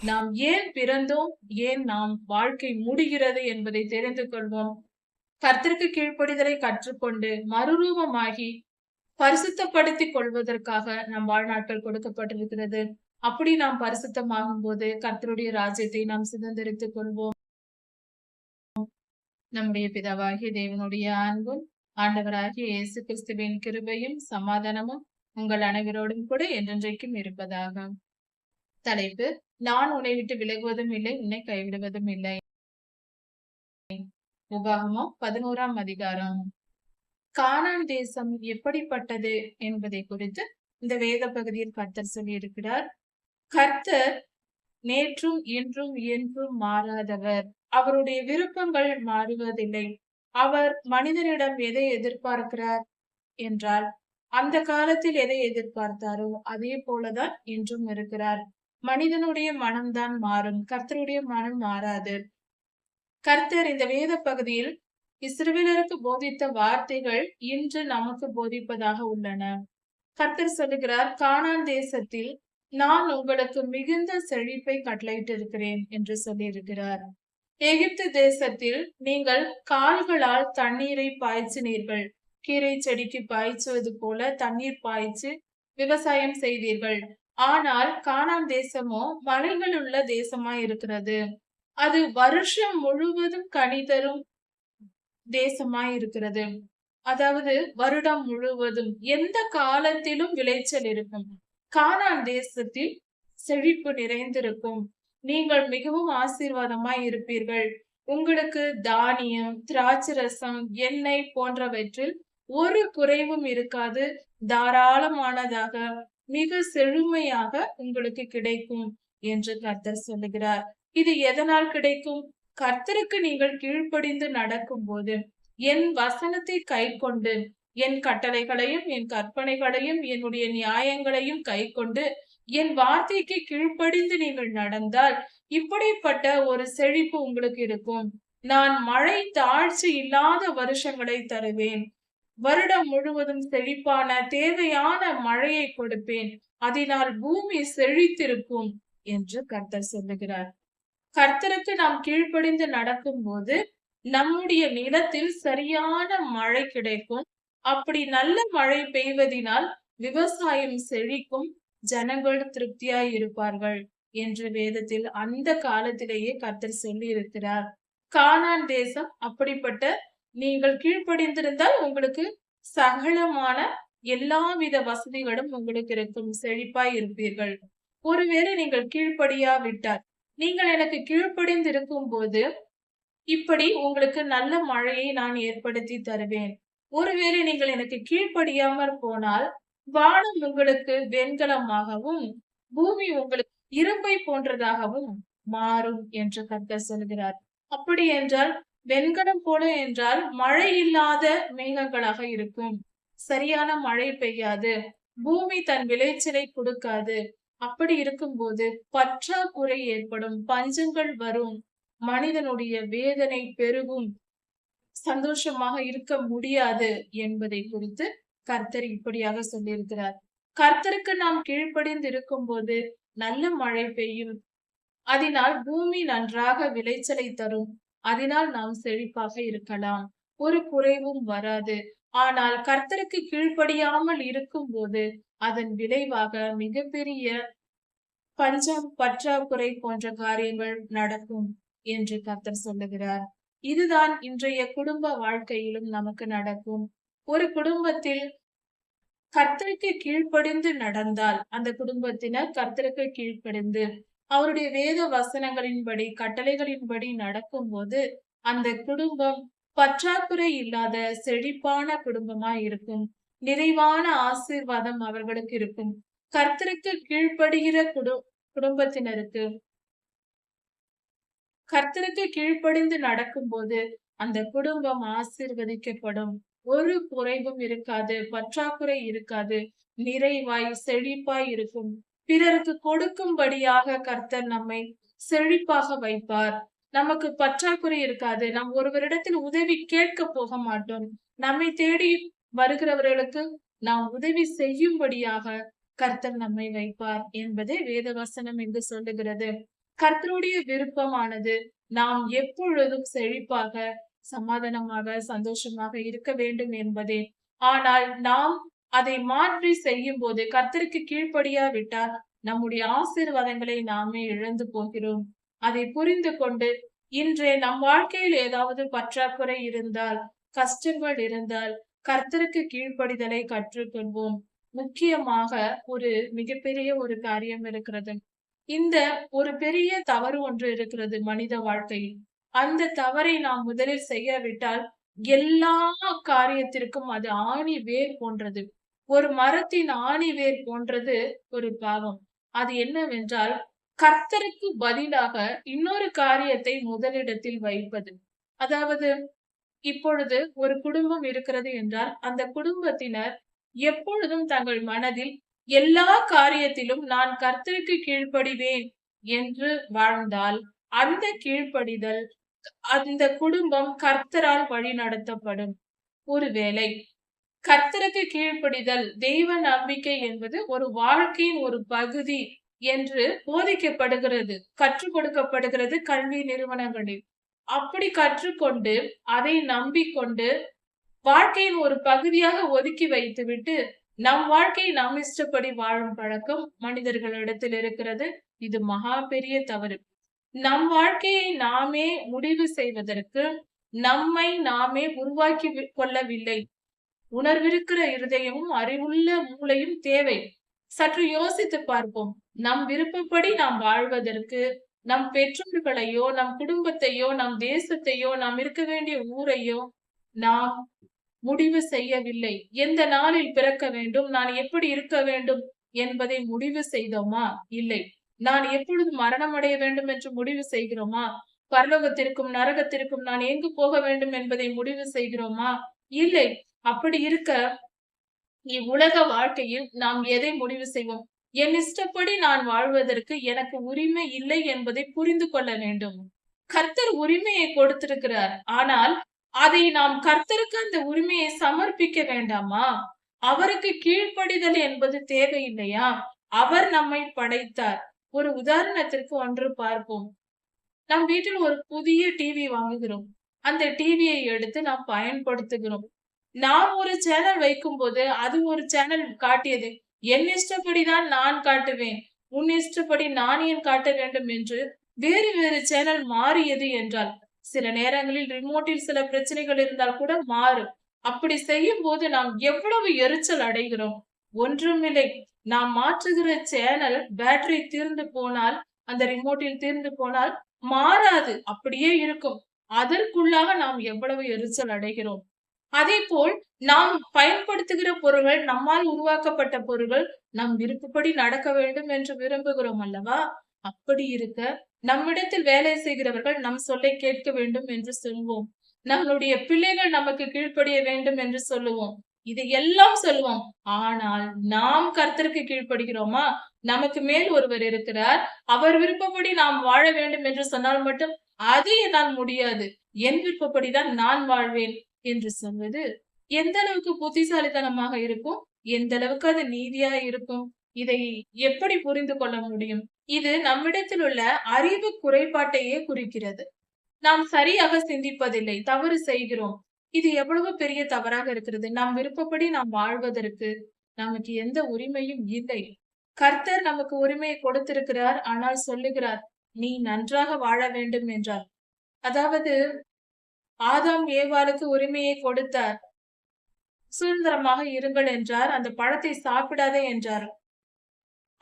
நாம் ஏன் பிறந்தோம்? ஏன் நாம் வாழ்க்கை முடிகிறது என்பதை தெரிந்து கொள்வோம். கர்த்தருக்கு கீழ்ப்படிதலை கற்றுக்கொண்டு மறுரூபமாகி பரிசுத்தப்படுத்திக் கொள்வதற்காக நம் வாழ்நாட்கள் கொடுக்கப்பட்டிருக்கிறது. அப்படி நாம் பரிசுத்தமாகும் போது கர்த்தருடைய ராஜ்யத்தை நாம் சுதந்திரித்துக் கொள்வோம். நம்முடைய பிதாவாகிய தேவனுடைய அன்பும் ஆண்டவராகிய இயேசு கிறிஸ்துவின் கிருபையும் சமாதானமும் உங்கள் அனைவரோடும் கூட என்றென்றைக்கும் இருப்பதாக. தலைப்பு நான் உன்னை விட்டு விலகுவதும் இல்லை உன்னை கைவிடுவதும் இல்லை. உபாகமம் பதினோராம் அதிகாரம். கானான் தேசம் எப்படிப்பட்டது என்பதை குறித்து இந்த வேத பகுதியில் கர்த்தர் சொல்லியிருக்கிறார். கர்த்தர் நேற்றும் இன்றும் என்றும் மாறாதவர். அவருடைய விருப்பங்கள் மாறுவதில்லை. அவர் மனிதனிடம் எதை எதிர்பார்க்கிறார் என்றால் அந்த காலத்தில் எதை எதிர்பார்த்தாரோ அதே போலதான் இன்றும் இருக்கிறார். மனிதனுடைய மனம்தான் மாறும் கர்த்தருடைய மனம் மாறாது. கர்த்தர் இந்த வேத பகுதியில் இஸ்ரவேலருக்கு போதித்த வார்த்தைகள் இன்று நமக்கு போதிப்பதாக உள்ளன. கர்த்தர் சொல்லுகிறார் கானான் தேசத்தில் நான் உங்களுக்கு மிகுந்த செழிப்பை கட்டளையிட்டிருக்கிறேன் என்று சொல்லியிருக்கிறார். எகிப்து தேசத்தில் நீங்கள் கால்களால் தண்ணீரை பாய்ச்சினீர்கள். கீரை செடிக்கு பாய்ச்சுவது போல தண்ணீர் பாய்ச்சி விவசாயம் செய்தீர்கள். ஆனால் கானான் தேசமோ மலைகள் உள்ள தேசமா இருக்கிறது. அது வருஷம் முழுவதும் கனி தரும் தேசமா இருக்கிறது. அதாவது வருடம் முழுவதும் எந்த காலத்திலும் விளைச்சல் இருக்கும். கானான் தேசத்தில் செழிப்பு நிறைந்திருக்கும். நீங்கள் மிகவும் ஆசீர்வாதமாய் இருப்பீர்கள். உங்களுக்கு தானியம் திராட்சரசம் எண்ணெய் போன்றவற்றில் ஒரு குறைவும் இருக்காது. தாராளமானதாக மிக செழுமையாக உங்களுக்கு கிடைக்கும் என்று கர்த்தர் சொல்லுகிறார். இது எதனால் கிடைக்கும்? கர்த்தருக்கு நீங்கள் கீழ்ப்படிந்து நடக்கும் போது என் வசனத்தை கை கொண்டு என் கட்டளைகளையும் என் கற்பனைகளையும் என்னுடைய நியாயங்களையும் கை கொண்டு என் வார்த்தைக்கு கீழ்ப்படிந்து நீங்கள் நடந்தால் இப்படிப்பட்ட ஒரு செழிப்பு உங்களுக்கு இருக்கும். நான் மழை தாழ்ச்சி இல்லாத வருஷங்களை தருவேன். வருடம் முழுவதும் செழிப்பான தேவையான மழையை கொடுப்பேன். அதனால் பூமி செழித்திருக்கும் என்று கர்த்தர் சொல்லுகிறார். கர்த்தருக்கு நாம் கீழ்ப்படிந்து நடக்கும் போது நம்முடைய நிலத்தில் சரியான மழை கிடைக்கும். அப்படி நல்ல மழை பெய்வதினால் விவசாயம் செழிக்கும். ஜனங்கள் திருப்தியாய் இருப்பார்கள் என்று வேதத்தில் அந்த காலத்திலேயே கர்த்தர் சொல்லி இருக்கிறார் கானான் தேசம் அப்படிப்பட்ட நீங்கள் கீழ்ப்படிந்திருந்தால் உங்களுக்கு சகலமான எல்லாவித வசதிகளும் உங்களுக்கு இருக்கும் செழிப்பாய் இருப்பீர்கள். ஒருவேளை நீங்கள் கீழ்ப்படியா விட்டார் நீங்கள் எனக்கு கீழ்ப்படிந்திருக்கும் போது இப்படி உங்களுக்கு நல்ல மழையை நான் ஏற்படுத்தி தருவேன். ஒருவேளை நீங்கள் எனக்கு கீழ்ப்படியாமற் போனால் வானம் உங்களுக்கு வெண்கலமாகவும் பூமி உங்களுக்கு இரும்பை போன்றதாகவும் மாறும் என்று கர்த்தர் சொல்கிறார். அப்படி என்றால் வெண்கலம் போல என்றால் மழை இல்லாத மேகங்களாக இருக்கும். சரியான மழை பெய்யாது. பூமி தன் விளைச்சலை கொடுக்காது. அப்படி இருக்கும்போது பற்றாக்குறை ஏற்படும். பஞ்சங்கள் வரும். மனிதனுடைய வேதனை பெருகும். சந்தோஷமாக இருக்க முடியாது என்பதை குறித்து கர்த்தர் இப்படியாக சொல்லியிருக்கிறார். கர்த்தருக்கு நாம் கீழ்ப்படிந்து இருக்கும் போது நல்ல மழை பெய்யும். அதனால் பூமி நன்றாக விளைச்சலை தரும். அதனால் நாம் செழிப்பாக இருக்கலாம். ஒரு குறைவும் வராது. ஆனால் கர்த்தருக்கு கீழ்ப்படியாமல் இருக்கும் போது அதன் விளைவாக மிகப்பெரிய பஞ்சம் பற்றாக்குறை போன்ற காரியங்கள் நடக்கும் என்று கர்த்தர் சொல்லுகிறார். இதுதான் இன்றைய குடும்ப வாழ்க்கையிலும் நமக்கு நடக்கும். ஒரு குடும்பத்தில் கர்த்தருக்கு கீழ்ப்படிந்து நடந்தால் அந்த குடும்பத்தினர் கர்த்தருக்கு கீழ்ப்படிந்து அவருடைய வேத வசனங்களின்படி கட்டளைகளின்படி நடக்கும்போது அந்த குடும்பம் பற்றாக்குறை இல்லாத செழிப்பான குடும்பமா இருக்கும். நிறைவான ஆசீர்வாதம் அவர்களுக்கு இருக்கும். கர்த்தருக்கு கீழ்ப்படுகிற குடு குடும்பத்தினருக்கு கர்த்தருக்கு கீழ்ப்படிந்து நடக்கும்போது அந்த குடும்பம் ஆசீர்வதிக்கப்படும். ஒரு குறைவும் இருக்காது பற்றாக்குறை இருக்காது நிறைவாய் செழிப்பாய் இருக்கும். பிறருக்கு கொடுக்கும்படியாக கர்த்தர் நம்மை செழிப்பாக வைப்பார். நமக்கு பற்றாக்குறை இருக்காது. நாம் ஒருவரிடத்தில் உதவி கேட்க போக மாட்டோம். நம்மை தேடி வருகிறவர்களுக்கு நாம் உதவி செய்யும்படியாக கர்த்தர் நம்மை வைப்பார் என்பதை வேதவசனம் என்று சொல்லுகிறது. கர்த்தருடைய விருப்பமானது நாம் எப்பொழுதும் செழிப்பாக சமாதானமாக சந்தோஷமாக இருக்க வேண்டும் என்பதே. ஆனால் நாம் அதை மாற்றி செய்யும் போது கர்த்தருக்கு கீழ்ப்படியாவிட்டால் நம்முடைய ஆசீர்வாதங்களை நாமே இழந்து போகிறோம். அதை புரிந்து கொண்டு இன்றே நம் வாழ்க்கையில் ஏதாவது பற்றாக்குறை இருந்தால் கஷ்டங்கள் இருந்தால் கர்த்தருக்கு கீழ்ப்படிதலை கற்றுக்கொள்வோம். முக்கியமாக ஒரு மிகப்பெரிய ஒரு காரியம் இருக்கிறது. இந்த ஒரு பெரிய தவறு ஒன்று இருக்கிறது மனித வாழ்க்கையில். அந்த தவறை நாம் முதலில் செய்யாவிட்டால் எல்லா காரியத்திற்கும் அது ஆணி வேர் போன்றது. ஒரு மரத்தின் ஆணி வேர் போன்றது ஒரு பாவம். அது என்னவென்றால் கர்த்தருக்கு பதிலாக இன்னொரு காரியத்தை முதலிடத்தில் வைப்பது. அதாவது இப்பொழுது ஒரு குடும்பம் இருக்கிறது என்றால் அந்த குடும்பத்தினர் எப்பொழுதும் தங்கள் மனதில் எல்லா காரியத்திலும் நான் கர்த்தருக்கு கீழ்ப்படிவேன் என்று வாழ்ந்தால் அந்த கீழ்ப்படிதல் அந்த குடும்பம் கர்த்தரால் வழி நடத்தப்படும் ஒருவேளை கர்த்தருக்கு கீழ்ப்படிதல் தெய்வ நம்பிக்கை என்பது ஒரு வாழ்க்கையின் ஒரு பகுதி என்று போதிக்கப்படுகிறது கற்றுக் கொடுக்கப்படுகிறது கல்வி நிறுவனங்களில். அப்படி கற்றுக்கொண்டு அதை நம்பிக்கொண்டு வாழ்க்கையின் ஒரு பகுதியாக ஒதுக்கி வைத்துவிட்டு நம் வாழ்க்கையை நம் இஷ்டப்படி வாழும் பழக்கம் மனிதர்களிடத்தில் இருக்கிறது. இது மகா பெரிய தவறு. நம் வாழ்க்கையை நாமே முடிவு செய்வதற்கு நம்மை நாமே உருவாக்கி கொள்ளவில்லை. உணர்விருக்கிற இருதயமும் அறிவுள்ள மூளையும் தேவை. சற்று யோசித்து பார்ப்போம். நம் விருப்பப்படி நாம் வாழ்வதற்கு நம் பெற்றோர்களையோ நம் குடும்பத்தையோ நம் தேசத்தையோ நாம் இருக்க வேண்டிய ஊரையோ நாம் முடிவு செய்யவில்லை. எந்த நாளில் பிறக்க வேண்டும் நான் எப்படி இருக்க வேண்டும் என்பதை முடிவு செய்தோமா? இல்லை. நான் எப்பொழுது மரணம் அடைய வேண்டும் என்று முடிவு செய்கிறோமா? பரலோகத்திற்கும் நரகத்திற்கும் நான் எங்கு போக வேண்டும் என்பதை முடிவு செய்கிறோமா? இல்லை. அப்படி இருக்க இவ்வுலக வாழ்க்கையில் நாம் எதை முடிவு செய்வோம்? என் இஷ்டப்படி நான் வாழ்வதற்கு எனக்கு உரிமை இல்லை என்பதை புரிந்து கொள்ள வேண்டும். கர்த்தர் உரிமையை கொடுத்திருக்கிறார். ஆனால் அதை நாம் கர்த்தருக்கு அந்த உரிமையை சமர்ப்பிக்க வேண்டாமா? அவருக்கு கீழ்ப்படிதல் என்பது தேவையில்லையா? அவர் நம்மை படைத்தார். ஒரு உதாரணத்திற்கு ஒன்று பார்ப்போம். நம் வீட்டில் ஒரு புதிய டிவி வாங்குகிறோம். அந்த டிவியை எடுத்து நாம் பயன்படுத்துகிறோம். நாம் ஒரு சேனல் வைக்கும் போது அது ஒரு சேனல் காட்டியது. என் இஷ்டப்படிதான் நான் காட்டுவேன். உன் இஷ்டப்படி நான் ஏன் காட்ட வேண்டும் என்று வேறு வேறு சேனல் மாறியது என்றால் சில நேரங்களில் ரிமோட்டில் சில பிரச்சனைகள் இருந்தால் கூட மாறும். அப்படி செய்யும் போது நாம் எவ்வளவு எரிச்சல் அடைகிறோம். ஒன்றுமில்லை நாம் மாற்றுகிற சேனல் பேட்டரி தீர்ந்து போனால் அந்த ரிமோட்டில் தீர்ந்து போனால் மாறாது. அப்படியே இருக்கும். அதற்குள்ளாக நாம் எவ்வளவு எரிச்சல் அடைகிறோம். அதே போல் நாம் பயன்படுத்துகிற பொருள்கள் நம்மால் உருவாக்கப்பட்ட பொருள்கள் நம் விருப்பப்படி நடக்க வேண்டும் என்று விரும்புகிறோம் அல்லவா? அப்படி இருக்க நம்மிடத்தில் வேலை செய்கிறவர்கள் நம் சொல்லை கேட்க வேண்டும் என்று சொல்வோம். நம்மளுடைய பிள்ளைகள் நமக்கு கீழ்ப்படிய வேண்டும் என்று சொல்லுவோம். இது எல்லாம் சொல்லுவோம் ஆனால் நாம் கர்த்தருக்கு கீழ்ப்படுகிறோமா? நமக்கு மேல் ஒருவர் இருக்கிறார். அவர் விருப்பப்படி நாம் வாழ வேண்டும் என்று சொன்னால் மட்டும் அது என்னால் முடியாது. என் விருப்பப்படிதான் நான் வாழ்வேன். என்று சொல்வது எந்த அளவுக்கு புத்திசாலித்தனமாக இருக்கும்? எந்த அளவுக்கு அது நீதியா இருக்கும்? இதை எப்படி புரிந்து கொள்ள முடியும்? இது நம்மிடத்தில் உள்ள அறிவு குறைபாட்டையே குறிக்கிறது. நாம் சரியாக சிந்திப்பதில்லை தவறு செய்கிறோம். இது எவ்வளவு பெரிய தவறாக இருக்கிறது? நாம் விருப்பப்படி நாம் வாழ்வதற்கு நமக்கு எந்த உரிமையும் இல்லை. கர்த்தர் நமக்கு உரிமையை கொடுத்திருக்கிறார் ஆனால் சொல்லுகிறார் நீ நன்றாக வாழ வேண்டும் என்றார். அதாவது ஆதாம் ஏவாளுக்கு உரிமையை கொடுத்தார். சுதந்திரமாக இருங்கள் என்றார். அந்த பழத்தை சாப்பிடாதே என்றார்.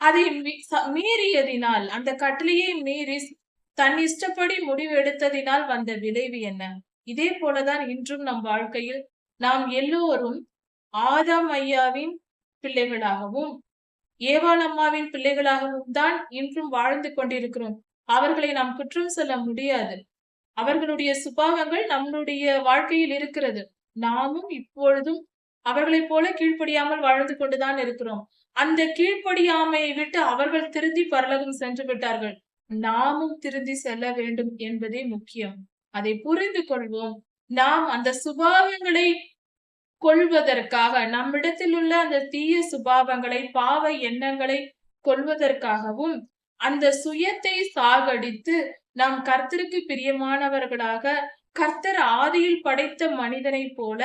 அதை மீறியதினால் அந்த கட்டளையை மீறி தன் இஷ்டப்படி முடிவு எடுத்ததினால் வந்த விளைவு என்ன? இதே போலதான் இன்றும் நம் வாழ்க்கையில் நாம் எல்லோரும் ஆதாம் ஐயாவின் பிள்ளைகளாகவும் ஏவாள் அம்மாவின் பிள்ளைகளாகவும் தான் இன்றும் வாழ்ந்து கொண்டிருக்கிறோம். அவர்களை நாம் குற்றம் சொல்ல முடியாது. அவர்களுடைய சுபாவங்கள் நம்மளுடைய வாழ்க்கையில் இருக்கிறது. நாமும் இப்பொழுதும் அவர்களைப் போல கீழ்ப்படியாமல் வாழ்ந்து கொண்டுதான் இருக்கிறோம். அந்த கீழ்ப்படியாமையை விட்டு அவர்கள் திருந்தி பரலகம் சென்று விட்டார்கள். நாமும் திருந்தி செல்ல வேண்டும் என்பதே முக்கியம். அதை புரிந்து கொள்வோம். நாம் அந்த சுபாவங்களை கொள்வதற்காக நம்மிடத்தில் உள்ள அந்த தீய சுபாவங்களை பாவ எண்ணங்களை கொள்வதற்காகவும் அந்த சுயத்தை சாகடித்து நாம் கர்த்தருக்கு பிரியமானவர்களாக கர்த்தர் ஆதியில் படைத்த மனிதனைப் போல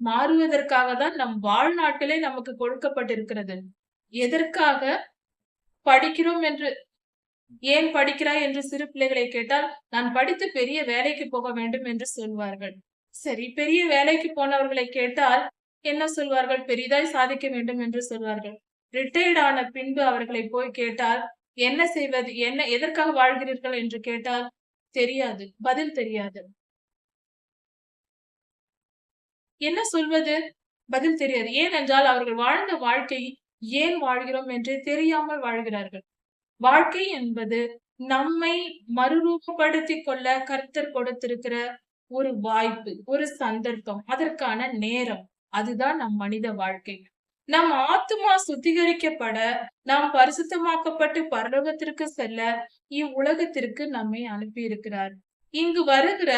மாறுவதற்காக தான் நம் வாழ்நாட்டிலே நமக்கு கொடுக்கப்பட்டிருக்கிறது. எதற்காக படிக்கிறோம் என்று ஏன் படிக்கிறாய் என்று சிறு பிள்ளைகளை கேட்டால் நான் படித்து பெரிய வேலைக்கு போக வேண்டும் என்று சொல்வார்கள். சரி பெரிய வேலைக்கு போனவர்களை கேட்டால் என்ன சொல்வார்கள்? பெரிதாய் சாதிக்க வேண்டும் என்று சொல்வார்கள். ரிட்டையர்ட் ஆன பின்பு அவர்களை போய் கேட்டால் என்ன செய்வது? என்ன எதற்காக வாழ்கிறீர்கள் என்று கேட்டால் தெரியாது பதில் தெரியாது. என்ன சொல்வது? பதில் தெரியாது. ஏனென்றால் அவர்கள் வாழ்ந்த வாழ்க்கை ஏன் வாழ்கிறோம் என்று தெரியாமல் வாழ்கிறார்கள். வாழ்க்கை என்பது நம்மை மறுரூபப்படுத்திக் கொள்ள கர்த்தர் கொடுத்திருக்கிற ஒரு வாய்ப்பு ஒரு சந்தர்ப்பம் அதற்கான நேரம். அதுதான் நம் மனித வாழ்க்கை. நம் ஆத்மா சுத்திகரிக்கப்பட நாம் பரிசுத்தமாக்கப்பட்டு பரலோகத்திற்கு செல்ல இவ்வுலகத்திற்கு நம்மை அனுப்பி இருக்கிறார் இங்கு வருகிற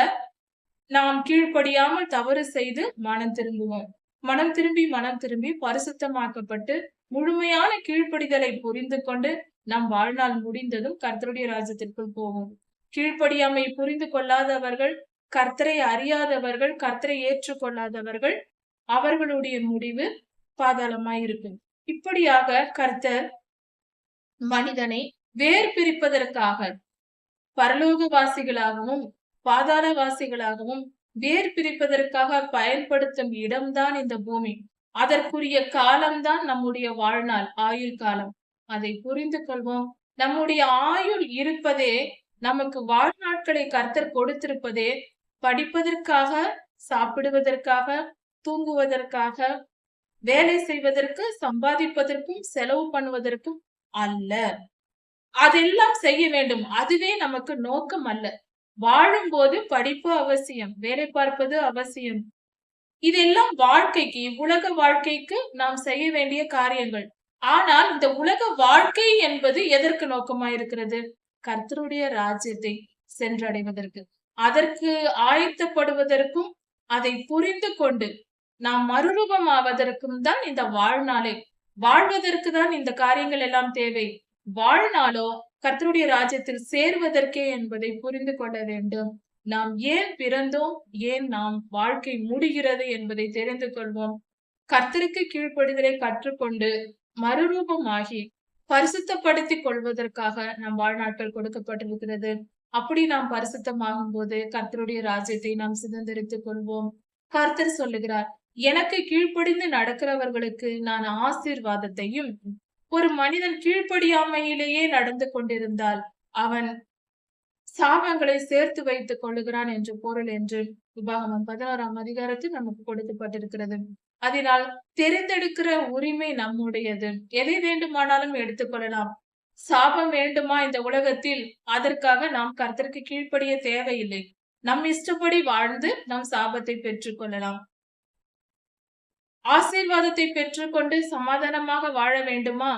நாம் கீழ்ப்படியாமல் தவறு செய்து மனம் திரும்புவோம். மனம் திரும்பி மனம் திரும்பி பரிசுத்தமாக்கப்பட்டு முழுமையான கீழ்ப்படிதலை புரிந்து கொண்டு நம் வாழ்நாள் முடிந்ததும் கர்த்தருடைய ராஜ்யத்திற்குள் போவோம். கீழ்ப்படியாமை புரிந்து கொள்ளாதவர்கள் கர்த்தரை அறியாதவர்கள் கர்த்தரை ஏற்றுக்கொள்ளாதவர்கள் அவர்களுடைய முடிவு பாதாளமாய் இருக்கும். இப்படியாக கர்த்தர் மனிதனை வேர் பிரிப்பதற்காக பரலோகவாசிகளாகவும் பாதாளவாசிகளாகவும் வேர் பிரிப்பதற்காக பயன்படுத்தும் இடம்தான் இந்த பூமி. அதற்குரிய காலம்தான் நம்முடைய வாழ்நாள் ஆயுள் காலம். அதை புரிந்து கொள்வோம். நம்முடைய ஆயுள் இருப்பதே நமக்கு வாழ்நாட்களை கர்த்தர் கொடுத்திருப்பதே படிப்பதற்காக சாப்பிடுவதற்காக தூங்குவதற்காக வேலை செய்வதற்கு சம்பாதிப்பதற்கும் செலவு பண்ணுவதற்கும் அல்ல. அதெல்லாம் செய்ய வேண்டும். அதுவே நமக்கு நோக்கம் அல்ல. வாழும்போது படிப்பு அவசியம் வேலை பார்ப்பது அவசியம். இதெல்லாம் வாழ்க்கைக்கு உலக வாழ்க்கைக்கு நாம் செய்ய வேண்டிய காரியங்கள். ஆனால் இந்த உலக வாழ்க்கை என்பது எதற்கு நோக்கமாயிருக்கிறது கர்த்தருடைய ராஜ்யத்தை சென்றடைவதற்கு. அதற்கு ஆயத்தப்படுவதற்கும் அதை புரிந்து கொண்டு நாம் மறுரூபம் ஆவதற்கும் தான் இந்த வாழ்நாளே. வாழ்வதற்கு தான் இந்த காரியங்கள் எல்லாம் தேவை. வாழ்நாளோ கர்த்தருடைய ராஜ்யத்தில் சேர்வதற்கே என்பதை புரிந்து கொள்ள வேண்டும். நாம் ஏன் பிறந்தோம்? ஏன் நாம் வாழ்க்கை முடிகிறது என்பதை தெரிந்து கொள்வோம். கர்த்தருக்கு கீழ்ப்படுதலை கற்றுக்கொண்டு மறுரூபமாகி பரிசுத்தப்படுத்திக் கொள்வதற்காக நம் வாழ்நாட்கள் கொடுக்கப்பட்டிருக்கிறது. அப்படி நாம் பரிசுத்தமாகும் போது கர்த்தருடைய ராஜ்யத்தை நாம் சுதந்திரித்துக் கொள்வோம். கர்த்தர் சொல்லுகிறார் எனக்கு கீழ்ப்படிந்து நடக்கிறவர்களுக்கு நான் ஆசீர்வாதத்தையும் ஒரு மனிதன் கீழ்ப்படியாமையிலேயே நடந்து கொண்டிருந்தால் அவன் சாபங்களை சேர்த்து வைத்துக் கொள்ளுகிறான் என்று பொருள் என்று விபாகமம் பதினோராம் அதிகாரத்தில் நமக்கு கொடுக்கப்பட்டிருக்கிறது. அதனால் தெரிந்தெடுக்கிற உரிமை நம்முடையது. எதை வேண்டுமானாலும் எடுத்துக்கொள்ளலாம் சாபம் வேண்டுமா இந்த உலகத்தில்? அதற்காக நாம் கர்த்தருக்கு கீழ்ப்படிய தேவையில்லை. நம் இஷ்டப்படி வாழ்ந்து நம் சாபத்தை பெற்றுக் கொள்ளலாம். ஆசீர்வாதத்தை பெற்றுக்கொண்டு சமாதானமாக வாழ வேண்டுமா?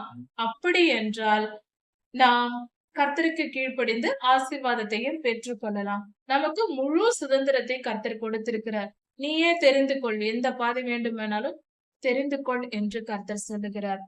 அப்படி என்றால் நாம் கர்த்தருக்கு கீழ்ப்படிந்து ஆசீர்வாதத்தையும் பெற்றுக்கொள்ளலாம் நமக்கு முழு சுதந்திரத்தை கர்த்தர் கொடுத்திருக்கிறார். நீயே தெரிந்து கொள் எந்த பாதை வேண்டுமானாலும் தெரிந்து கொள் என்று கர்த்தர் சொல்லுகிறார்.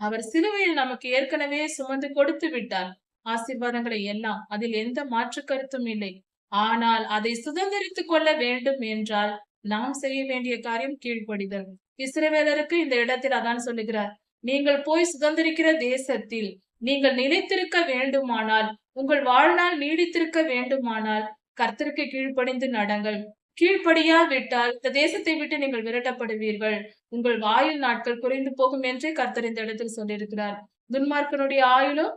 அவர் சிலுவையில் நமக்கு ஏற்கனவே சுமந்து கொடுத்து விட்டார். ஆசீர்வாதங்களை எல்லாம் அதில் எந்த மாற்று கருத்தும் இல்லை. ஆனால் அதை சுதந்திரித்துக் கொள்ள வேண்டும் என்றால் நாம் செய்ய வேண்டிய காரியம் கீழ்ப்படிதல். இஸ்ரவேலருக்கு இந்த இடத்தில் அதான் சொல்லுகிறார் நீங்கள் போய் சுதந்திரிக்கிற தேசத்தில் நீங்கள் நிலைத்திருக்க வேண்டுமானால் உங்கள் வாழ்நாள் நீடித்திருக்க வேண்டுமானால் கர்த்தருக்கு கீழ்ப்படிந்து நடங்கள். கீழ்ப்படியா விட்டால் இந்த தேசத்தை விட்டு நீங்கள் விரட்டப்படுவீர்கள். உங்கள் வாயில் நாட்கள் குறைந்து போகும் என்றே கர்த்தர் இந்த இடத்தில் சொல்லியிருக்கிறார். துன்மார்க்கனுடைய ஆயுளும்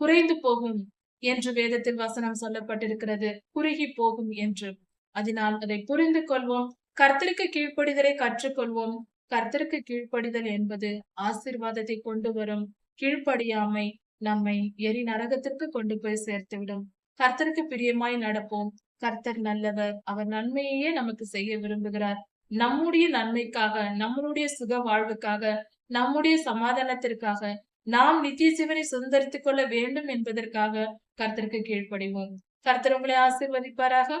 குறைந்து போகும் என்று வேதத்தில் வசனம் சொல்லப்பட்டிருக்கிறது. குறுகி போகும் என்று. அதனால் அதை புரிந்து கொள்வோம். கர்த்தருக்கு கீழ்ப்படிதலை கற்றுக்கொள்வோம். கர்த்தருக்கு கீழ்ப்படிதல் என்பது ஆசிர்வாதத்தை கொண்டு வரும். கீழ்ப்படியாமை நம்மை எரி நரகத்திற்கு கொண்டு போய் சேர்த்துவிடும். கர்த்தருக்கு பிரியமாய் நடப்போம். கர்த்தர் நல்லவர். அவர் நன்மையே நமக்கு செய்ய விரும்புகிறார். நம்முடைய நன்மைக்காக நம்மளுடைய சுக வாழ்வுக்காக நம்முடைய சமாதானத்திற்காக நாம் நித்திய சிவனை சுதந்திரித்துக் கொள்ள வேண்டும் என்பதற்காக கர்த்தருக்கு கீழ்ப்படிவோம். கர்த்தர் உங்களை ஆசிர்வதிப்பாராக.